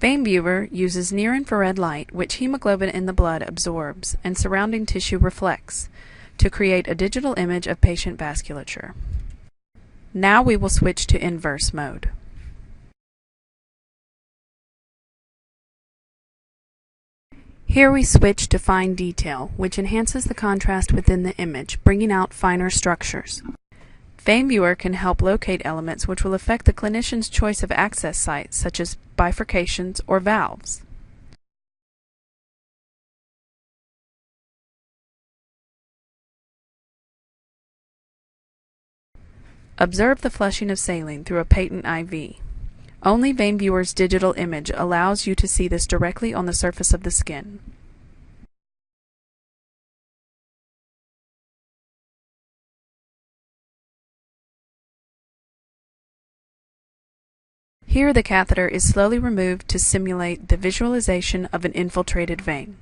Viewer uses near-infrared light, which hemoglobin in the blood absorbs and surrounding tissue reflects, to create a digital image of patient vasculature. Now we will switch to inverse mode. Here we switch to fine detail, which enhances the contrast within the image, bringing out finer structures. Vein Viewer can help locate elements which will affect the clinician's choice of access sites, such as bifurcations or valves. Observe the flushing of saline through a patent IV. Only Vein Viewer's digital image allows you to see this directly on the surface of the skin. Here the catheter is slowly removed to simulate the visualization of an infiltrated vein.